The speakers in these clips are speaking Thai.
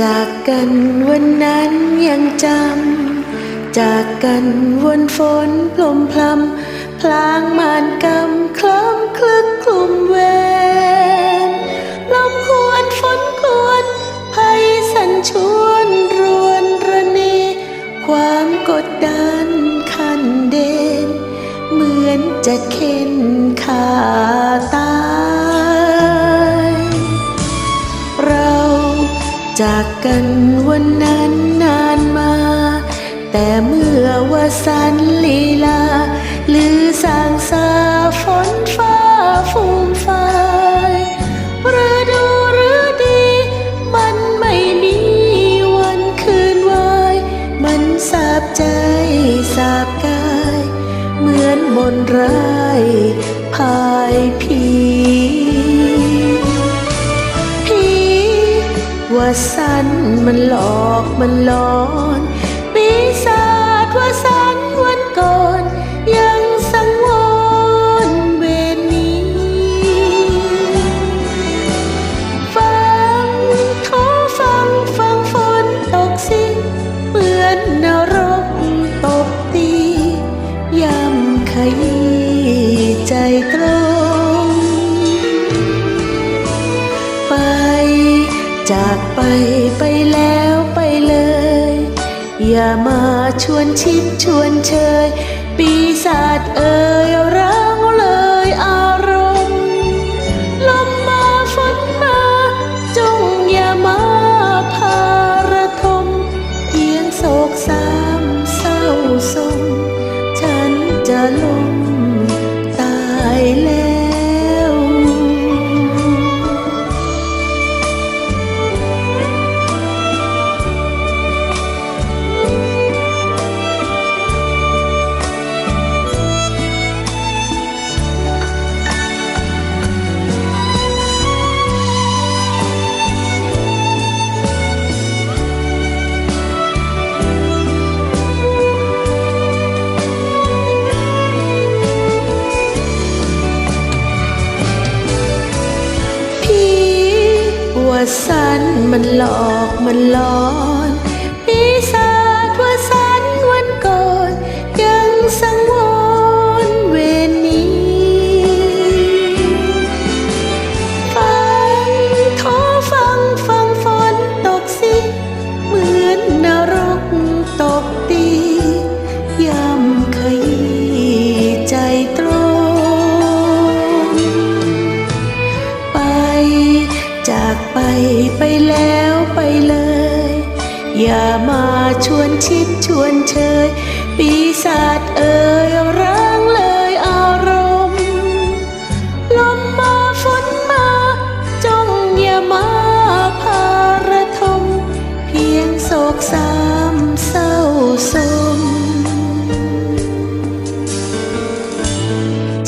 จากกันวันนั้นยังจำ จากกันวันฝนพลมพลำพลางมานกำคล้ำคลึกคลุมเวนลมหวนฝนกวนภัยสัญชวนรวนระเน ความกดดันคันเด่นเหมือนจะเข็ากกันวันนั้นนานมา แต่เมื่อวาสันลีลา หรือสางสาฝนฟ้าฟูมฟายฤดูหรือดีมันไม่มีวันคืนวายมันสาบใจสาบกาย เหมือนมนตรา ว่าสั้นมันหลอกมันหลอนปีศาจว่าสั้นวันก่อนยังสังวรเวรนี้ฟังโทฟังฟังฝนตกสิเหมือนนรกตบตีย่ำขยี้ใจตรงไปจาก ไปไปแล้วไปเลย อย่ามาชวนชิดชวนเชย ปีศาจเอ่ยร้างเลยอารมณ์ ลมมาฝนมา จงอย่ามาพาระทม เพียงโศกสามเศร้าสม ฉันจะล้ม ว่าสันมันหลอกมันหลอนปีศาจว่าสันวันก่อนยังสังวรเวรนี้ฟังโทฟังฟังฝนตกสิเหมือนนรกตบตีย่ำขยี้ใจตรง ไปไปแล้วไปเลย อย่ามาชวนชิดชวนเชย ปีศาจเอ่ยร้างเลยอารมณ์ ลมมาฝนมาจ้องอย่ามาพาระทม เพียงโศกสามเศร้าสม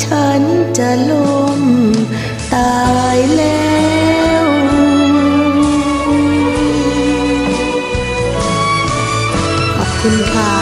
ฉันจะล้มตายแล้ว คุณค่ะ